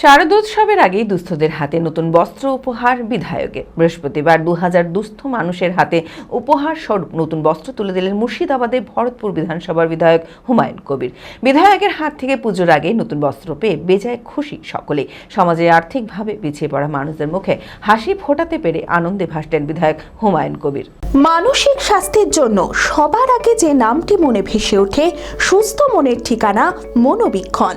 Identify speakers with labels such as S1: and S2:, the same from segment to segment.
S1: শারদোৎসবের আগেই দুস্থদের হাতে নতুন বস্ত্র উপহার বিধায়কের বৃহস্পতিবার দু হাজার দুস্থ মানুষের হাতে উপহার স্বরূপ নতুন বস্ত্র তুলে দিলেন মুর্শিদাবাদে ভরতপুর বিধানসভার বিধায়ক হুমায়ুন কবির। বিধায়কের হাত থেকে পুজোর আগে নতুন বস্ত্র পেয়ে বেজায় খুশি সকলে সমাজে আর্থিকভাবে পিছিয়ে পড়া মানুষদের মুখে হাসি ফোটাতে পেরে আনন্দে ভাসলেন বিধায়ক হুমায়ুন কবির।
S2: মানসিক স্বাস্থ্যের জন্য সবার আগে যে নামটি মনে ভেসে ওঠে, সুস্থ মনের ঠিকানা মনোবীক্ষণ।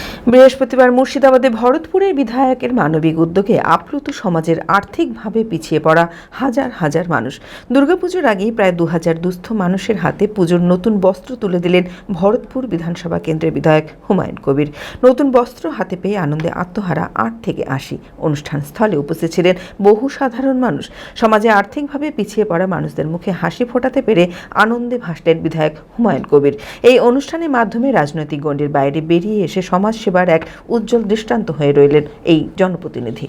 S1: বৃহস্পতিবার মুর্শিদাবাদে ভরতপুরের বিধায়কের মানবিক উদ্যোগে আপ্লুত সমাজের আর্থিকভাবে পিছিয়ে পড়া হাজার হাজার মানুষ। দুর্গাপুজোর আগেই প্রায় দু হাজার দুস্থ মানুষের হাতে পুজোর নতুন বস্ত্র তুলে দিলেন ভরতপুর বিধানসভা কেন্দ্রের বিধায়ক হুমায়ুন কবির। নতুন বস্ত্র হাতে পেয়ে আনন্দে আত্মহারা আট থেকে আশি অনুষ্ঠান স্থলে উপস্থিত ছিলেন বহু সাধারণ মানুষ। সমাজে আর্থিকভাবে পিছিয়ে পড়া মানুষদের মুখে হাসি ফোটাতে পেরে আনন্দে ভাসলেন বিধায়ক হুমায়ুন কবির। এই অনুষ্ঠানের মাধ্যমে রাজনৈতিক গণ্ডির বাইরে বেরিয়ে এসে সমাজ সেবার এক উজ্জ্বল দৃষ্টান্ত হয়ে রইলেন এই জনপ্রতিনিধি।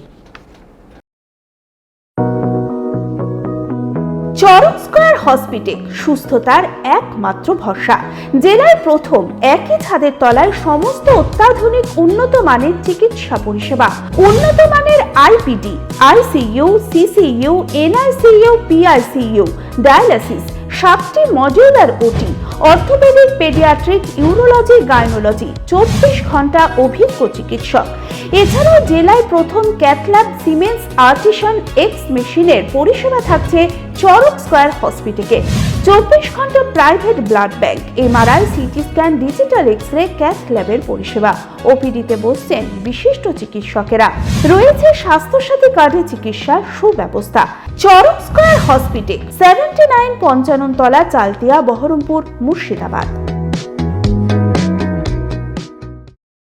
S2: চরক স্কয়ার হসপিটাল, সুস্থতার একমাত্র ভরসা। জেলায় প্রথম একই ছাদের তলায় সমস্ত অত্যাধুনিক উন্নত মানের চিকিৎসা পরিষেবা। উন্নত মানের IPD, ICU, CCU, NICU, PICU, dialysis, সাতটি modular OT orthopaedic paediatric, urology, gynaecology, চব্বিশ ঘণ্টা অভিজ্ঞ চিকিৎসক। এছাড়াও জেলায় প্রথম ক্যাথল্যাব সিমেন্স আর্টিসান এক্স মেশিনের পরিষেবা থাকছে চরক স্কয়ার হসপিটালে। চব্বিশ ঘণ্টা private blood bank, MRI, CT scan, digital X ray cath ল্যাবের পরিষেবা। ওপিডিতে বসছেন বিশিষ্ট চিকিৎসকেরা। রয়েছে স্বাস্থ্যসাথী কার্ডে চিকিৎসার সুব্যবস্থা। Charak hospital seventy nine Panchanan তলা চালতিয়া বহরমপুর মুর্শিদাবাদ।